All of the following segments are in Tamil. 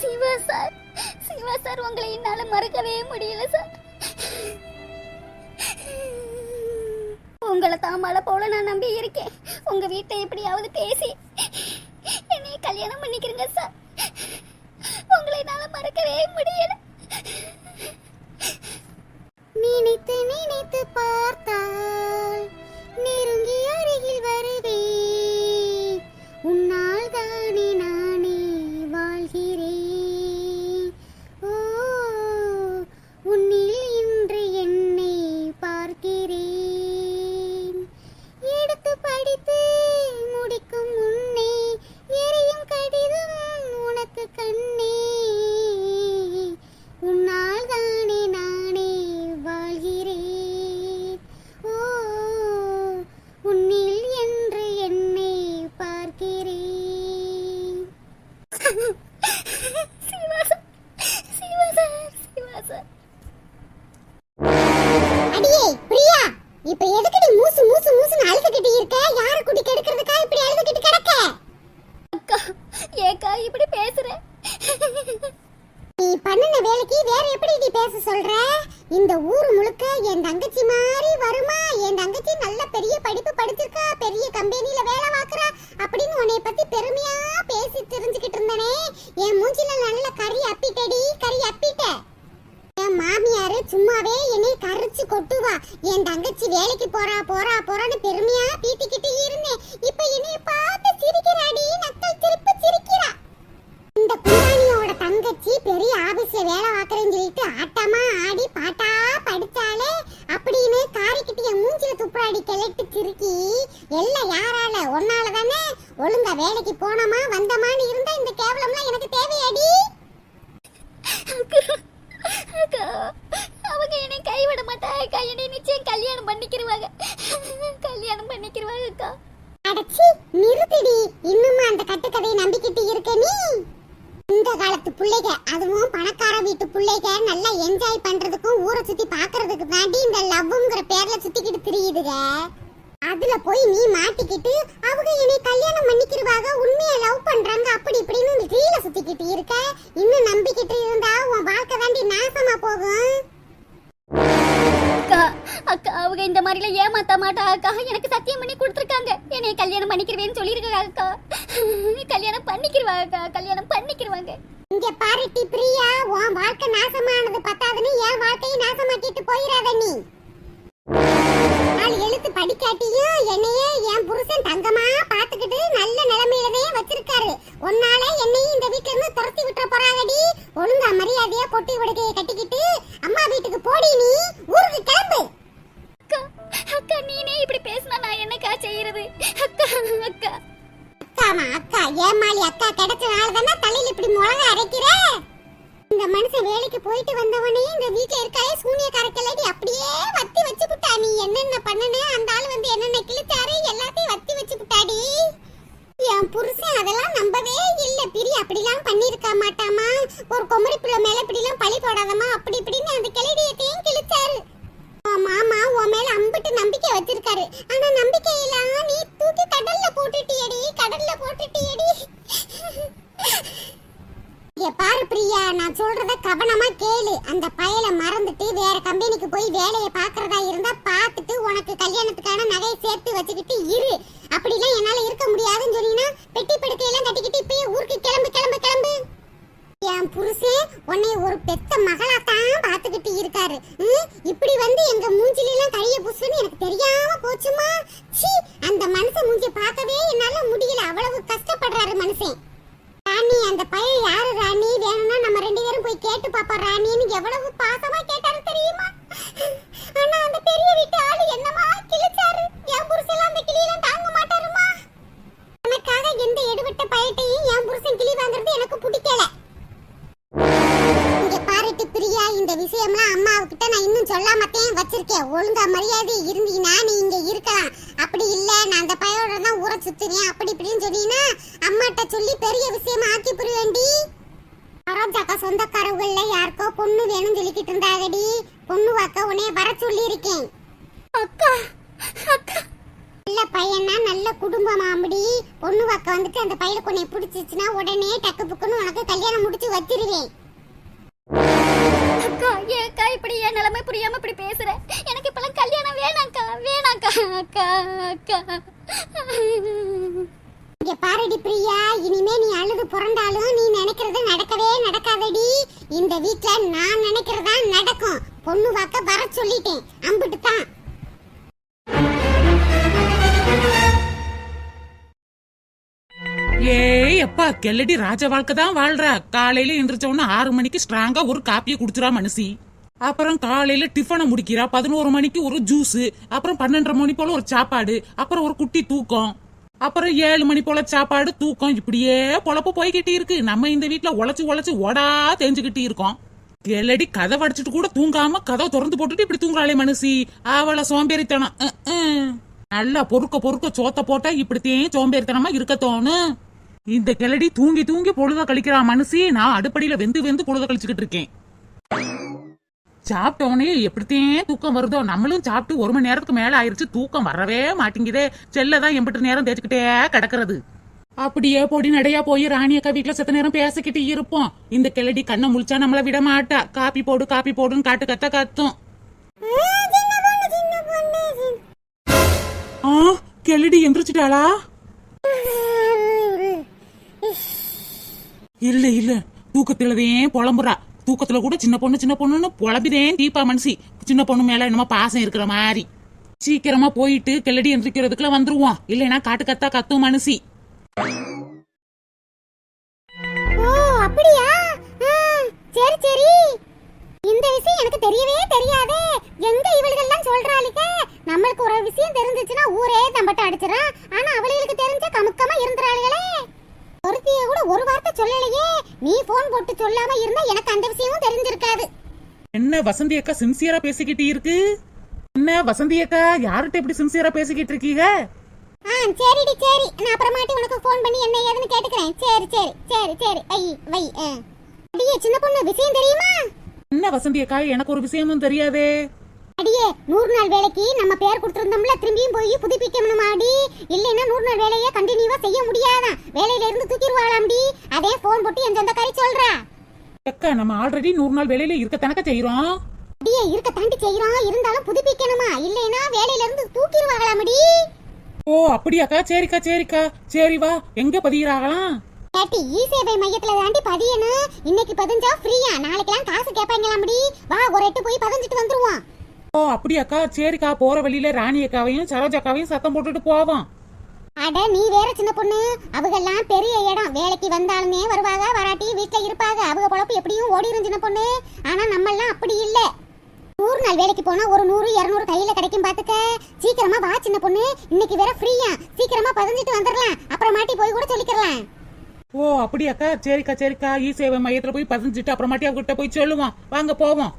சிவா சார் சிவா சார் உங்களை என்னால மறக்கவே முடியல சார். உங்களை தான் மழை போல நான் நம்பி இருக்கேன். உங்க வீட்டை எப்படியாவது பேசி என்னை கல்யாணம் பண்ணிக்கிறீங்க சார். உங்களை என்னால மறக்கவே முடியல. நினைத்து நினைத்து பார்த்தால் நெருங்கி அருகில் வருவேன். ನೀನಾ கொட்டி விடுகையை ஒரு குமரி பிள்ளை மேல இப்படி எல்லாம் பழி போடாதமா அப்படி இப்படின்னு அந்த கிளடியத்தையும் கிழிச்சாரு மாமா உன் மேல அம்பிட்டு நம்பிக்கை வச்சிருக்காரு. அந்த பையன் யாரு ராணி? வேணும்னா நம்ம ரெண்டு பேரும் போய் கேட்டு பாப்போம். ராணின்னு எவ்வளவு பொண்ணு வாக்க வந்துட்டு அந்த பையனுக்கு உன்னை பிடிச்சிச்சுன்னா உடனே டக்கு புக்குன்னு உனக்கு கல்யாணம் முடிச்சு வச்சிருவேன். அக்கா ஏக்கா இப்படி என் நிலைமை புரியாம இப்படி பேசுற? எனக்கு இப்பெல்லாம் கல்யாணம் வேணாம்க்கா வேணாம்க்கா அக்கா அக்கா. இங்க பாருடி பிரியா இனிமே நீ அழுது புரண்டாலும் நீ நினைக்கிறது நடக்கவே நடக்காதடி. இந்த வீட்ல நான் நினைக்கிறதா நடக்கும். பொண்ணு வாக்க வர சொல்லிட்டேன். அம்பிட்டு தான் ஏய் அப்பா கெல்லடி ராஜ வாழ்க்கை தான் வாழ்றா. காலையில எந்திரிச்ச உடனே ஆறு மணிக்கு ஸ்ட்ராங்கா ஒரு காப்பியை குடிச்சிரா மனுஷி. அப்புறம் காலையில டிஃபனை முடிக்கிறா பதினோரு மணிக்கு ஒரு ஜூஸ் அப்புறம் பன்னெண்டரை மணி போல ஒரு சாப்பாடு அப்புறம் ஒரு குட்டி தூக்கம். அப்புறம் ஏழு மணி போல சாப்பாடு தூக்கம் இப்படியே பொழப்பு போய்கிட்டே இருக்கு. நம்ம இந்த வீட்டுல உழைச்சு உழைச்சு ஓடா தெரிஞ்சுக்கிட்டே இருக்கோம். கெல்லடி கதை வடிச்சிட்டு கூட தூங்காம கதை திறந்து போட்டுட்டு இப்படி தூங்குறாளே மனுஷி. அவளை சோம்பேறித்தனம். நல்லா பொறுக்க பொறுக்க சோத்த போட்டா இப்படித்தையும் சோம்பேறித்தனமா இருக்க தோணும் இந்த கிளடி தூங்கி தூங்கி பொழுத கழிக்கிறா மனுஷி. நான் அடுப்படியில வெந்து வெந்து பொழுத கழிச்சுக்கிட்டு இருக்கேன். சாப்பிட்டவனே எப்படித்தையும் தூக்கம் வருதோ நம்மளும் சாப்பிட்டு ஒரு மணி நேரத்துக்கு மேல ஆயிருச்சு தூக்கம் வரவே மாட்டேங்குதே. செல்லதான் எம்பிட்டு நேரம் தேய்ச்சிக்கிட்டே கிடக்குறது. அப்படியே பொடி நடையா போய் ராணி அக்கா வீட்டுல செத்த நேரம் பேசிக்கிட்டு இருப்போம். இந்த கிளடி கண்ணை முழிச்சா நம்மள விட மாட்டா. காப்பி போடு காப்பி போடுன்னு காட்டு கத்த கத்தும். கிளடி எந்திரிச்சிட்டாளா? இல்ல இல்ல. தூக்கத்துலதான் புலம்புறா. தூக்கத்துல கூட சின்ன பொண்ணு சின்ன பொண்ணுன்னு புலம்பிதேன் தீபா மனசி சின்ன பொண்ணு மேல என்னமோ பாசம் இருக்கிற மாதிரி சீக்கிரமா போயிட்டு கிளடி எந்திரிக்கிறதுக்குள்ள வந்துருவோம் இல்லைன்னா காட்டு கத்தா கத்தும் மனசி வசந்தி அக்கா சின்சியரா பேசிக்கிட்டு இருக்கு? என்ன வசந்தி அக்கா யார்கிட்ட இப்படி சின்சியரா பேசிக்கிட்டு இருக்கீங்க? ஆ சரிடி சரி. நான் அப்புறமாட்டி உனக்கு ஃபோன் பண்ணி என்ன ஏதுன்னு கேட்டுக்கிறேன். சரி சரி சரி சரி. வை வை. அடியே சின்ன பொண்ணு விஷயம் தெரியுமா? என்ன வசந்தி அக்கா எனக்கு ஒரு விஷயமும் தெரியாதே. அடியே நூறு நாள் வேலைக்கு நம்ம பேர் கொடுத்திருந்தோம்ல திரும்பியும் போய் புதுப்பிக்கணும் அடி? இல்லைன்னா நூறு நாள் வேலையை கண்டினியூவா செய்ய முடியாதான். வேலையில இருந்து தூக்கிடுவாளாம்டி அதே ஃபோன் போட்டு என் சொந்தக்காரி சொல்றா? அக்கா நம்ம ஆல்ரெடி நூறு நாள் வேலையில இருக்க தனக்க செய்யறோம் அடியே இருக்க தாண்டி செய்யறோம் இருந்தாலும் புதுப்பிக்கணுமா? இல்லைன்னா வேலையில இருந்து தூக்கிடுவாங்களாமடி? ஓ அப்படியாக்கா? சரிக்கா சரிக்கா. சரி வா எங்க பதிகிறாங்களாம் கேட்டி இ சேவை மையத்துல தாண்டி பதியணும். இன்னைக்கு பதிஞ்சா ஃப்ரீயா நாளைக்கெல்லாம் காசு கேட்பாங்களாமடி? வா ஒரு எட்டு போய் பதிஞ்சிட்டு வந்துருவோம். ஓ அப்படியாக்கா? சரிக்கா போற வழியில ராணி அக்காவையும் சரோஜா அக்காவையும் சத்தம் போட்டுட்டு போவோம். அட நீ வேற சின்ன பொண்ணு. அவங்கெல்லாம் பெரிய இடம். வேலைக்கு வந்தாலுமே வருவாங்க வராட்டி வீட்டில் இருப்பாங்க. அவங்க பொழப்பு எப்படியும் ஓடிரும் சின்ன பொண்ணு. ஆனா நம்ம எல்லாம் அப்படி இல்ல. நூறு நாள் வேலைக்கு போனா ஒரு நூறு இருநூறு கையில கிடைக்கும் பாத்துக்க. சீக்கிரமா வா சின்ன பொண்ணு. இன்னைக்கு வேற ஃப்ரீயா. சீக்கிரமா பதிஞ்சிட்டு வந்துடலாம் அப்புறமாட்டி போய் கூட சொல்லிக்கிறலாம். ஓ அப்படியாக்கா? சரிக்கா சரிக்கா. இ சேவை மையத்துல போய் பதிஞ்சிட்டு அப்புறமாட்டி அவகிட்ட போய் சொல்லுவோம். வாங்க போவோம்.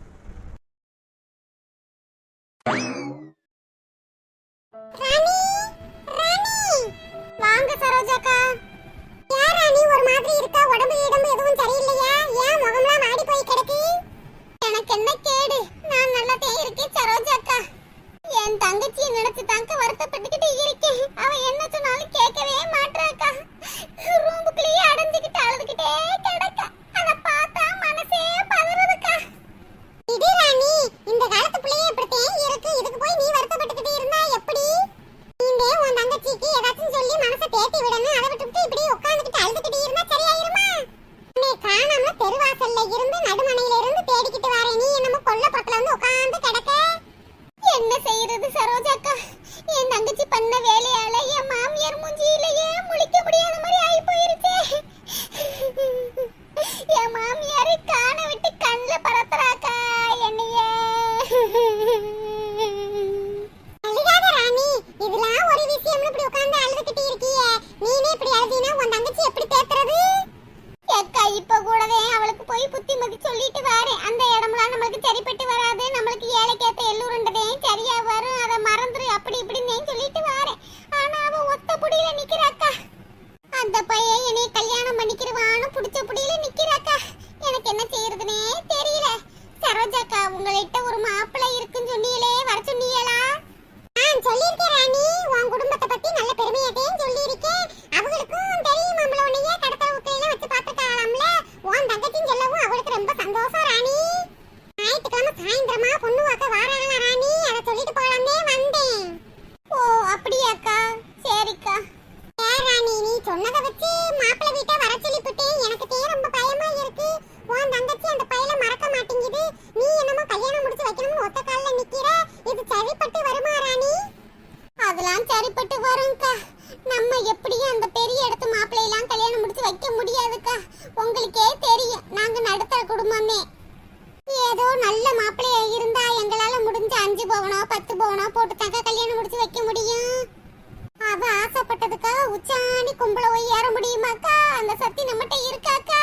உச்சாணி கும்பல போய் ஏற முடியுமாக்கா? அந்த சக்தி நம்மகிட்ட இருக்காக்கா?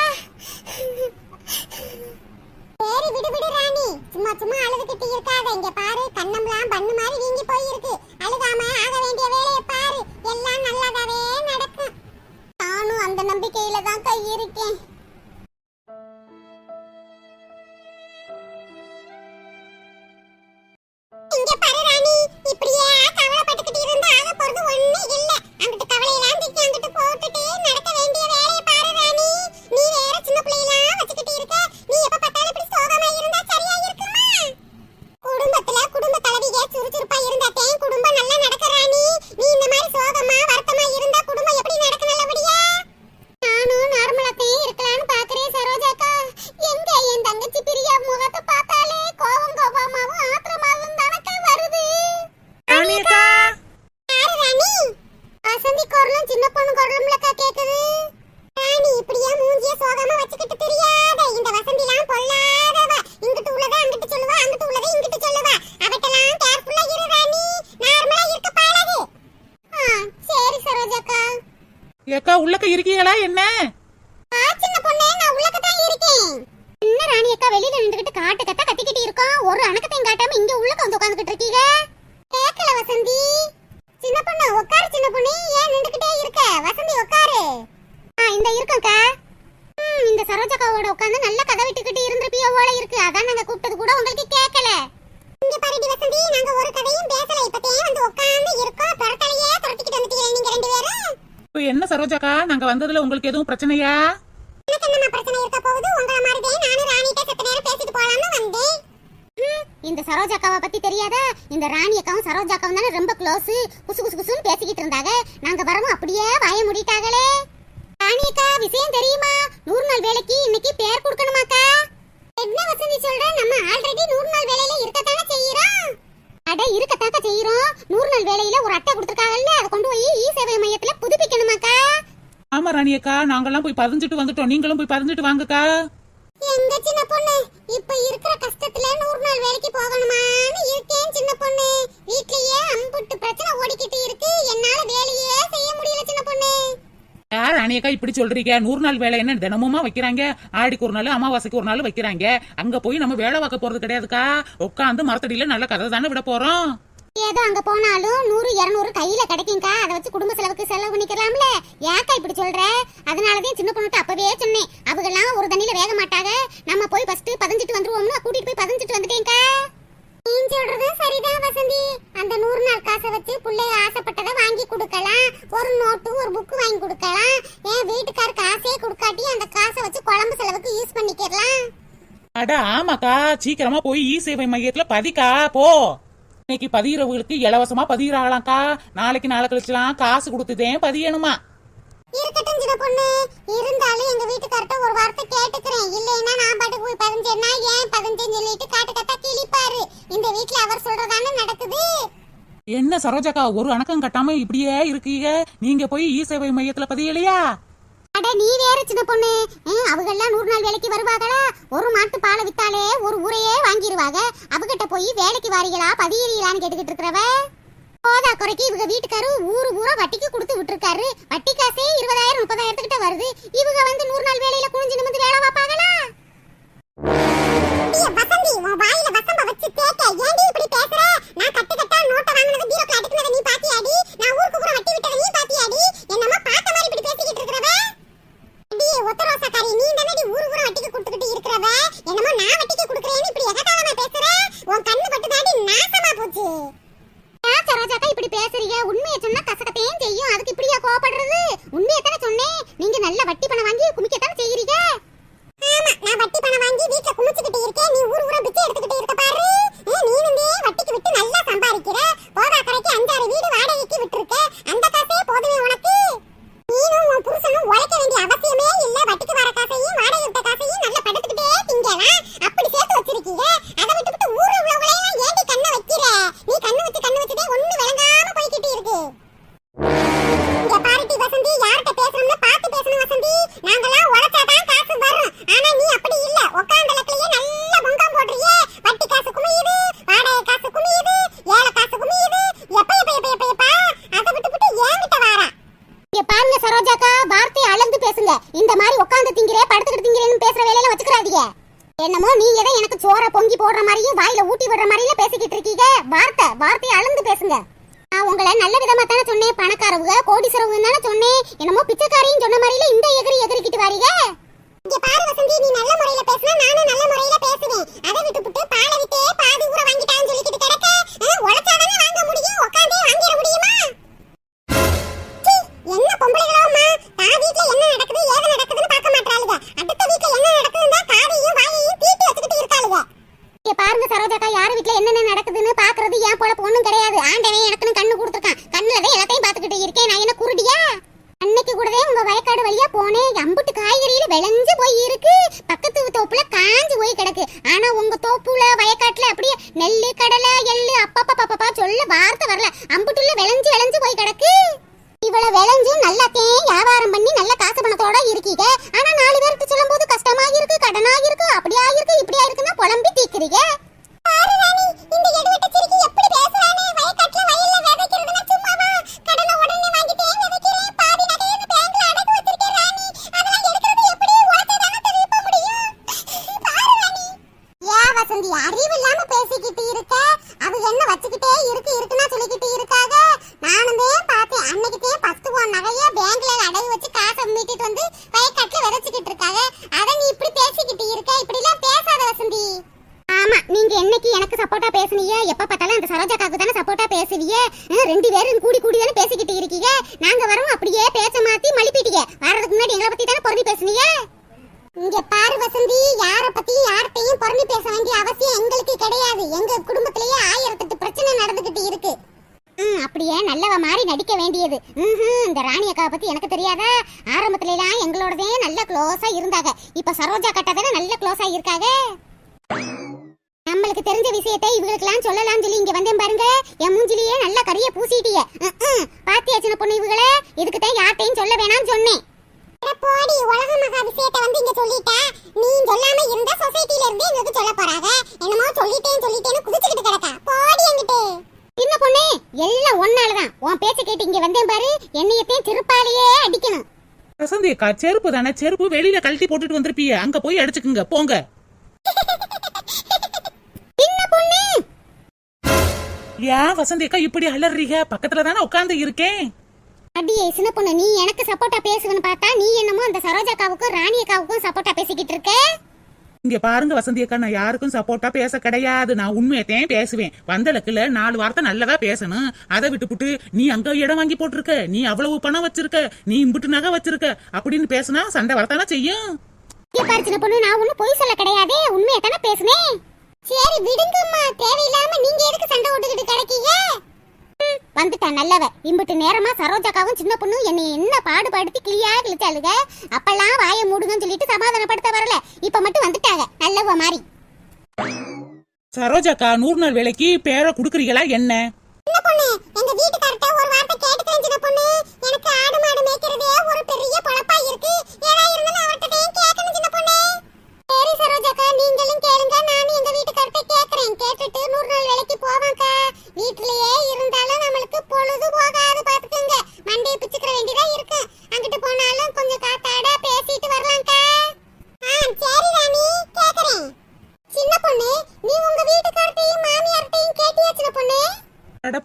சரி விடு விடு ராணி. சும்மா சும்மா அழுதுகிட்டு இருக்காத இங்க சுறுசுறுப்பா இருந்த தேன் குடும்பம் நல்லா நடக்க ராணி நீ இந்த மாதிரி சோகமா வருத்தமா இருந்தா குடும்பம் எப்படி நடக்க நல்லபடியா நானும் நார்மலாத்தையும் இருக்கலாம்னு பாக்குறேன் சரோஜாக்கா எங்க என் தங்கச்சி பிரியா முகத்தை பார்த்தாலே கோவம் கோபமாவும் ஆத்திரமாவும் தானக்கா வருது ராணியக்கா யாரு ராணி வசந்தி குரலும் சின்ன பொண்ணு குரலும்லக்கா கேக்குது ராணி இப்படியே மூஞ்சிய சோகமா வச்சுக்கிட்டு தெரியாத இந்த வசந்திலாம் பொல்லாதவ இங்கிட்டு உள்ளத அங்கிட்டு சொல்லுவா அங்கிட்டு உள்ளத இங்கிட்டு சொல்லுவா அவட்டெல்லாம் கேர்ஃபுல்லா இரு ராணி நார்மலா இருக்க பழகு ஆ சரி சரோஜாக்கா ஏக்கா உள்ளக்க இருக்கீங்களா என்ன ஆ சின்ன பொண்ணே நான் உள்ளக்க தான் இருக்கேன் என்ன ராணி அக்கா வெளியில நின்னுகிட்டு காட்டு கத்திக்கிட்டு இருக்கோம் ஒரு அணக்கத்தையும் காட்டாம இங்க உள்ளக்க வந்து உட்கார்ந்துகிட்டு இருக்கீங்க? கேக்கல வசந்தி. சின்ன பொண்ணு உட்காரு சின்ன பொண்ணு. ஏன் நின்னுகிட்டே இருக்க? வசந்தி உட்காரு. ஆ இந்த இருக்கேன்க்கா ம் இந்த சரோஜாக்காவோட உட்கார்ந்து நல்ல கதை விட்டுக்கிட்டு இருந்திருப்பியோ போல இருக்கு. அதான் நாங்க கூப்பிட்டது கூட உங்களுக்கு கேட்கல இங்க பாருடி வசந்தி நாங்க ஒரு கதையும் பேசல. இப்பதே வந்து உட்கார்ந்து இருக்கோம். துரத்தலையே துரத்திக்கிட்டு வந்துட்டீங்க நீங்க ரெண்டு பேரும். இப்போ என்ன சரோஜாக்கா நாங்க வந்ததுல உங்களுக்கு எதுவும் பிரச்சனையா? எனக்கு என்னம்மா பிரச்சனை இருக்க போகுது? உங்கள மாதிரியே நானும் ராணிகிட்ட செத்த நேரம் பேசிட்டு போலாம்னு வந்தேன். இந்த சரோஜா அக்காவை பத்தி தெரியாதா? இந்த ராணி அக்காவும் சரோஜா அக்காவும் தானே ரொம்ப க்ளோஸ் குசு குசு குசுன்னு பேசிக்கிட்டு இருந்தாங்க. நாங்க வரவும் அப்படியே வாய முடிட்டாங்களே. ராணி அக்கா விஷயம் தெரியுமா? நூறு நாள் வேலைக்கு இன்னைக்கு பேர் கொடுக்கணுமாக்கா என்ன வசந்தி சொல்ற? நம்ம ஆல்ரெடி நூறு நாள் வேலையில இருக்கத்தானே செய்யறோம். அட இருக்கத்தாக்க செய்யறோம். நூறு நாள் வேலையில ஒரு அட்டை கொடுத்துருக்காங்கல்ல அதை கொண்டு போய் இ சேவை மையத்துல புதுப்பிக்கணுமாக்கா? ஆமா ராணி அக்கா. நாங்கெல்லாம் போய் பதிஞ்சிட்டு வந்துட்டோம். நீங்களும் போய் பதிஞ்சிட்டு வாங்கக்கா. எங்க சின்ன பொண்ணு? இப்ப இருக்கிற கஷ்டத்துல நூறு நாள் வேலைக்கு போகணுமான்னு இருக்கேன் சின்ன பொண்ணு. வீட்லயே அம்புட்டு பிரச்சனை ஓடிக்கிட்டு இருக்கு. என்னால வேலையே செய்ய முடியல சின்ன பொண்ணு. யார் ராணியக்கா இப்படி சொல்றீங்க? நூறு நாள் வேலை என்ன தினமுமா வைக்கிறாங்க? ஆடிக்கு ஒரு நாள் அமாவாசைக்கு ஒரு நாள் வைக்கிறாங்க. அங்க போய் நம்ம வேலை பார்க்க போறது கிடையாதுக்கா. உட்காந்து மரத்தடியில நல்ல கதை தானே விட போறோம். ஏதோ அங்க போனாலும் நூறு இருநூறு கையில கிடைக்கும்க்கா. அதை வச்சு குடும்ப செலவுக்கு செலவு பண்ணிக்கலாம்ல. ஏக்கா இப்படி சொல்ற? அதனாலதான் சின்ன பொண்ணுக்கு அப்பவே சொன்னேன் அவங்கெல்லாம் ஒரு தண்ணியில வேக மாட்டாங்க நம்ம போய் ஃபர்ஸ்ட் பதிஞ்சிட்டு வந்துருவோம்னு கூட்டிட்டு போய் பதிஞ்சிட்டு வந்துட்டேன்க்கா நீ சொல்றது சரிதான் வசந்தி அந்த நூறு நாள் காசை வச்சு பிள்ளைங்க ஆசைப்பட்டதை வாங்கி கொடுக்கலாம் ஒரு நோட்டு ஒரு புக்கு வாங்கி கொடுக்கலாம் என் வீட்டுக்கார் காசே கொடுக்காட்டி அந்த காசை வச்சு குழம்பு செலவுக்கு யூஸ் பண்ணிக்கலாம் அட ஆமாக்கா சீக்கிரமா போய் இ சேவை மையத்துல பதிக்கா போ. இன்னைக்கு பதிகிறவங்களுக்கு இலவசமா பதிகிறாங்களாம்க்கா நாளைக்கு நாளை கழிச்சுலாம் காசு கொடுத்துதேன் பதியணுமா? இருக்கட்டும் சின்ன பொண்ணு. இருந்தாலும் எங்க வீட்டுக்கார்ட்ட ஒரு வார்த்தை கேட்டுக்கிறேன். இல்லைன்னா நான் பாட்டுக்கு போய் பதிஞ்சேன்னா ஏன் பதிஞ்சேன்னு சொல்லிட்டு காட்டு கட்டா கிழிப்பாரு. இந்த வீட்ல அவர் சொல்றதானே நடக்குது? என்ன சரோஜாக்கா ஒரு அணக்கம் கட்டாம இப்படியே இருக்கீங்க? நீங்க போய் இ சேவை மையத்துல பதியலையா? அட நீ வேற சின்ன பொண்ணு. அவங்க எல்லாம் நூறு நாள் வேலைக்கு வருவாங்களா ஒரு மாட்டு பாலை வித்தாலே ஒரு ஊரையே வாங்கிடுவாங்க அவகிட்ட போய் வேலைக்கு வாரீங்களா பதியறீங்களான்னு கேட்டுக்கிட்டு இருக்கிறவ? போதா குறைக்கு இவங்க வீட்டுக்காரு ஊரு ஊரா வட்டிக்கு கொடுத்து விட்டுருக்காரு. வட்டி காசே இருபதாயிரம் முப்பதாயிரத்துக்கிட்ட வருது. இவங்க வந்து நூறு நாள் வேலையில குனிஞ்சு நிமிந்து வேலை பார்ப்பாங்களா வசந்தி உன் வாயில வசம்ப வச்சு தேக்க. ஏன்டி இப்படி பேசுற? நான் கட்டு கட்டா நோட்ட வாங்குனது பீரோக்குள்ள நீ பாத்தியாடி? நான் ஊருக்கு கூட வட்டி விட்டதை நீ பாத்தியாடி? என்னமா பார்த்த மாதிரி இப்படி பேசிக்கிட்டு இருக்கிறவ? அடி ஒத்த ரோசாக்காரி நீ தானடி ஊரு ஊரா வட்டிக்கு கொடுத்துக்கிட்டு இருக்கிறவ? என்னமோ நான் வட்டிக்கு கொடுக்கறேன்னு இப்படி எகத்தாளமா பேசுற? உன் கண்ணு பட்டு தாடி நாசமா போச்சு. ஏன் சரோஜாக்கா இப்படி பேசுறீங்க உண்மையை சொன்னா கசக்கத்தையும் சரோஜாக்கா வார்த்தையை அளந்து பேசுங்க. இந்த மாதிரி உட்கார்ந்து திங்கிறே படுத்துக்கிட்டு திங்கிறேன்னு பேசுற வேலையில வச்சுக்கிறாதீங்க. என்னமோ நீங்க தான் எனக்கு சோற பொங்கி போடுற மாதிரியும் வாயில ஊட்டி விடுற மாதிரியும் பேசிக்கிட்டு இருக்கீங்க. வார்த்தை வார்த்தையை அளந்து பேசுங்க. நான் உங்களை நல்ல விதமா தானே சொன்னேன் பணக்காரவுக கோடீஸ்வரவுங்க தானே சொன்னேன். என்னமோ பிச்சைக்காரையும் சொன்ன மாதிரில இந்த எகிரி எகிரிக்கிட்டு வாரீங்க. இங்க பாரு வசந்தி நீ நல்ல முறையில பேசினா நானும் நல்ல முறையில பேசுவேன். அதை விட்டுப்புட்டு பாலை விட்டு ஏன் அறிவு இல்லாம பேசிக்கிட்டு இருக்க? அது என்ன வச்சுக்கிட்டே இருக்கு இருக்குன்னா சொல்லிக்கிட்டு இருக்காக நானும் தான் பார்த்தேன் அன்னைக்கு தான் பத்து போன் நகைய பேங்க்ல அடகு வச்சு காசை மீட்டிட்டு வந்து வயக்காட்டுல விதைச்சுக்கிட்டு இருக்காங்க அதை நீ இப்படி பேசிக்கிட்டு இருக்க இப்படி எல்லாம் பேசாத வசந்தி ஆமா நீங்க என்னைக்கு எனக்கு சப்போர்ட்டா பேசுனீங்க எப்ப பார்த்தாலும் அந்த சரோஜாக்காக்கு தானே சப்போர்ட்டா பேசுவீங்க ஹம், ரெண்டு பேரும் கூடி கூடி தானே பேசிக்கிட்டு இருக்கீங்க நாங்க வரோம் அப்படியே பேச்ச மாத்தி மழுப்பிட்டீங்க வர்றதுக்கு முன்னாடி எங்களை பத்தி தானே பொருந்தி பேசுனீங்க இங்க பாரு வசந்தி யார பத்தியும் யார்கிட்டயும் பொருந்தி பேச வேண்டிய அவசியம் எங்களுக்கு கிடையாது எங்க குடும்பத்திலேயே ஆயிரத்தெட்டு பிரச்சனை நடந்துகிட்டு இருக்கு ம், அப்படியே நல்லவ மாதிரி நடிக்க வேண்டியது ம்ஹும், இந்த ராணி அக்காவை பத்தி எனக்கு தெரியாதா ஆரம்பத்துல எல்லாம் எங்களோடதே நல்ல க்ளோஸா இருந்தாங்க சரோஜா கட்டா தானே நல்ல க்ளோஸா இருக்காங்க நம்மளுக்கு தெரிஞ்ச விஷயத்தை இவங்களுக்கெல்லாம் சொல்லலாம்னு சொல்லி இங்க வந்தேன் பாருங்க. என் மூஞ்சிலேயே நல்லா கரிய பூசிட்டிய. பாத்தியா சின்ன பொண்ணு இவங்களே? இதுக்கு தான் யார்ட்டையும் சொல்ல வேணாம்னு சொன்னேன். போடி உலக மகா விஷயத்தை வந்து இங்க சொல்லிட்டா? நீ சொல்லாம இருந்தா சொசைட்டில இருந்து எங்களுக்கு சொல்ல போறாங்க என்னமோ சொல்லிட்டேன் சொல்லிட்டேன்னு குதிச்சுக்கிட்டு கிடக்கா. போடி என்கிட்ட. சின்ன பொண்ணு எல்லாம் ஒன்னாலதான். உன் பேச்ச கேட்டு இங்க வந்தேன் பாரு. என்னையத்தையும் திருப்பாலேயே அடிக்கணும். வசந்தி அக்கா செருப்பு தானே? செருப்பு வெளியில கழட்டி போட்டுட்டு வந்திருப்பீங்க அங்க போய் அடிச்சுக்குங்க. போங்க. ஏன் வசந்தி அக்கா இப்படி அலறீங்க? பக்கத்துல தானே உட்கார்ந்து இருக்கேன். அடியே சின்ன பொண்ணு நீ எனக்கு சப்போர்ட்டா பேசுவேன்னு பார்த்தா நீ என்னமோ அந்த சரோஜாக்காவுக்கும் ராணி அக்காவுக்கும் சப்போர்ட்டா பேசிக்கிட்டு இருக்க? இங்க பாருங்க வசந்தி அக்கா நான் யாருக்கும் சப்போர்ட்டா பேச கிடையாது. நான் உண்மையத்தையும் பேசுவேன். வந்தளக்குல நாலு வார்த்தை நல்லதா பேசணும். அதை விட்டுப்புட்டு நீ அங்க இடம் வாங்கி போட்டிருக்க. நீ அவ்வளவு பணம் வச்சிருக்க. நீ இம்புட்டு நகை வச்சிருக்க. அப்படின்னு பேசுனா சண்டை வரத்தானே செய்யும்? இங்க சின்ன பொண்ணு நான் ஒண்ணும் பொய் சொல்ல கிடையாதே. உண்மையை தானே பேசுனேன் சரி விடுங்கம்மா. தேவையில்லாம நீங்க எதுக்கு சண்டை போட்டுக்கிட்டு கிடைக்கீங்க? வந்துட்டா நல்லவ. இம்புட்டு நேரமா சரோஜாக்காவும் சின்ன பொண்ணு என்னை என்ன பாடுபடுத்தி கிளியா கிழிச்சாளுக? அப்பெல்லாம் வாயை மூடுங்கன்னு சொல்லிட்டு சமாதானப்படுத்த வரல. இப்ப மட்டும் வந்துட்டாங்க. நல்லவ மாதிரி சரோஜாக்கா நூறு நாள் வேலைக்கு பேரை குடுக்குறீங்களா என்ன? சின்ன பொண்ணு எங்க வீட்டுக்கார்ட்ட ஒரு வார்த்தை கேட்டுக்கிறேன் சின்ன பொண்ணு. எனக்கு ஆடு மாடு மேய்க்கிறதே ஒரு பெரிய பொழப்பா இருக்கு ஏதா இருந்தாலும் அவர்கிட்ட கேட்கணும் சின்ன பொண்ணு சரி சரோஜாக்கா நீங்களும் கேளுங்க நானும் எங்க வீட்டுக்கார்ட்ட கேக்குறேன் கேட்டுட்டு நூறு நாள் வேலைக்கு போவாங்க வீட்லயே இருந்தாலும் நம்மளுக்கு பொழுது போகாது பாத்துக்கோங்க மண்டையை பிச்சுக்கிற வேண்டியதா இருக்கு அங்கிட்டு போனாலும் கொஞ்சம் காத்தாட பேசிட்டு வரலாம்க்கா ஆ சரி ராணி கேக்குறேன் சின்ன பொண்ணு நீ உங்க வீட்டுக்கார்ட்டையும் மாமியார்ட்டையும் கேட்டியா சின்ன பொண்ணு அட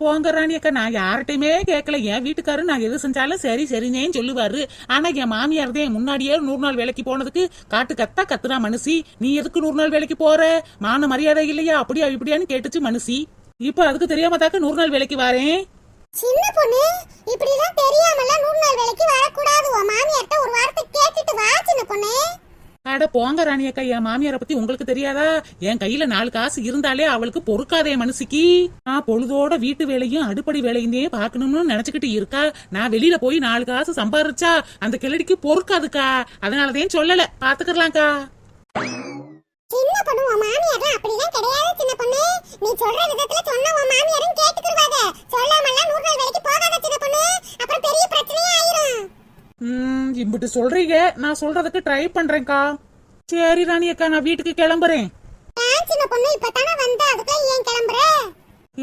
போங்க அக்கா நான் யார்கிட்டயுமே கேட்கல. என் வீட்டுக்காரரு நான் எது செஞ்சாலும் சரி சரினேன்னு சொல்லுவாரு. ஆனா என் மாமியார் தான் முன்னாடியே நூறு நாள் வேலைக்கு போனதுக்கு காட்டு கத்தா கத்துறா மனுஷி. நீ எதுக்கு நூறு நாள் வேலைக்கு போற? மான மரியாதை இல்லையா? அப்படியா இப்படியான்னு கேட்டுச்சு மனுஷி. இப்ப அதுக்கு தெரியாம தாக்க நூறு நாள் வேலைக்கு வரேன். சின்ன பொண்ணு இப்படி எல்லாம் தெரியாம நூறு நாள் வேலைக்கு வரக்கூடாது. உன் மாமியார்ட்ட ஒரு வார்த்தை கேட்டுட்டு வா சின்ன பொண்ணு. அட போங்க ராணி அக்கா என் மாமியாரை பத்தி உங்களுக்கு தெரியாதா? என் கையில நாலு காசு இருந்தாலே அவளுக்கு பொறுக்காதே மனசுக்கு. நான் பொழுதோட வீட்டு வேலையும் அடுப்படி வேலையுமே பார்க்கணும்னு நினைச்சுக்கிட்டு இருக்கா. நான் வெளியில போய் நாலு காசு சம்பாரிச்சா அந்த கிளடிக்கு பொறுக்காதுக்கா. அதனாலதான் சொல்லல. பாத்துக்கலாம்க்கா சின்ன பொண்ணு உன் மாமியார்லாம் அப்படிலாம் கிடையாது சின்ன பொண்ணு. நீ சொல்ற விதத்துல சொன்ன உன் மாமியாரும் கேட்டுக்குருவாங்க. நூறு நாள் வேலைக்கு போகாத சின்ன பொண்ணு. அப்புறம் பெரிய பிரச்சனையே ஆயிரும். ம் இம்பிட்டு சொல்றீங்க. நான் சொல்றதுக்கு ட்ரை பண்றேன்க்கா. சரி ராணி அக்கா நான் வீட்டுக்கு கிளம்புறேன்.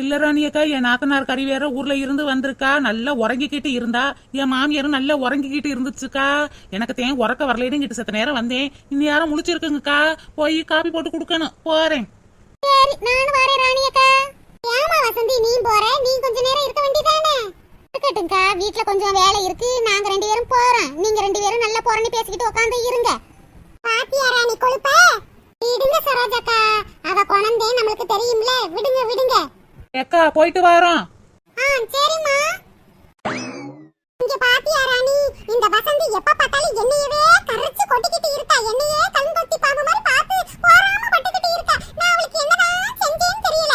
இல்ல ராணி அக்கா என் நாத்தனார் கறி வேற ஊர்ல இருந்து வந்திருக்கா. நல்லா உறங்கிக்கிட்டு இருந்தா. என் மாமியாரும் நல்லா உறங்கிக்கிட்டு இருந்துச்சுக்கா. எனக்கு தேன் உறக்க வரலைன்னு கிட்ட சத்த நேரம் வந்தேன். இன்னும் யாரும் முழிச்சிருக்குங்கக்கா. போய் காபி போட்டு கொடுக்கணும். போறேன். சரி நானும் வரேன் ராணி அக்கா ஏமா வசந்தி நீ போற? நீ கொஞ்ச நேரம் இருக்க வேண்டியதானே இருக்கட்டும்க்கா வீட்ல கொஞ்சம் வேலை இருக்கு. நாங்க ரெண்டு பேரும் போறோம். நீங்க ரெண்டு பேரும் நல்லா போறேன்னு பேசிக்கிட்டு உட்காந்து இருங்க. பாத்தியா ராணி கொழுப்ப? விடுங்க சரோஜாக்கா அவ குழந்தை நம்மளுக்கு தெரியும்ல. விடுங்க விடுங்க. அக்கா போயிட்டு வரோம். ஆ சரிம்மா. இங்க பாத்தியா ராணி இந்த வசந்தி எப்ப பார்த்தாலும் என்னையவே கரைச்சு கொட்டிக்கிட்டு இருக்கா. என்னையே கண் கொத்தி பாம்பு மாதிரி பார்த்து போறாம பட்டுக்கிட்டு இருக்கா. நான் அவளுக்கு என்னதான் செஞ்சேன்னு தெரியல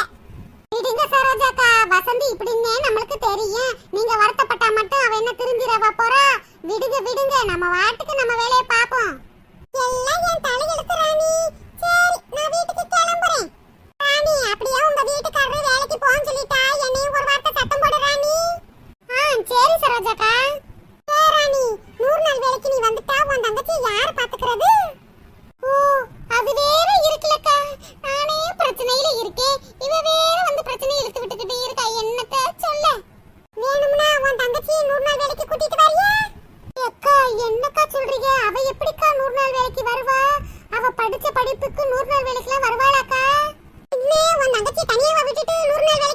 விடுங்க சரோஜாக்கா வசந்தி இப்படின்னே நம்மளுக்கு தெரியும் நீங்க வருத்தப்பட்டா மட்டும் அவ என்ன திருந்திரவா போறா விடுங்க விடுங்க நம்ம வாட்டுக்கு நம்ம வேலையை பாப்போம் எல்லாம் என் தலையெழுத்து ராணி சரி நான் வீட்டுக்கு கிளம்புறேன் ராணி அப்படியே உங்க வீட்டுக்காரரு வேலைக்கு போன்னு சொல்லிட்டா என்னையும் ஒரு வார்த்தை சத்தம் போடு ராணி ஆ சரி சரோஜாக்கா ஏ ராணி நூறு நாள் வேலைக்கு நீ வந்துட்டா உன் தங்கச்சி யார் பாத்துக்கிறது ஓ அது வேற இருக்குலக்கா நானே பிரச்சனையில இருக்கேன் இவ வேற வந்து பிரச்சனை இழுத்து விட்டுக்கிட்டு இருக்கா என்னத்த சொல்ல வேணும்னா உன் தங்கச்சி நூறு நாள் வேலைக்கு கூட்டிட்டு வரியா அக்கா என்னக்கா சொல்றீங்க அவ எப்படிக்கா நூறு நாள் வேலைக்கு வருவா அவ படிச்ச படிப்புக்கு நூறு நாள் வேலைக்குலாம் வருவாளாக்கா? இன்னே உன் தங்கச்சி தனியாவா விட்டுட்டு நூறு நாள் வேலைக்கு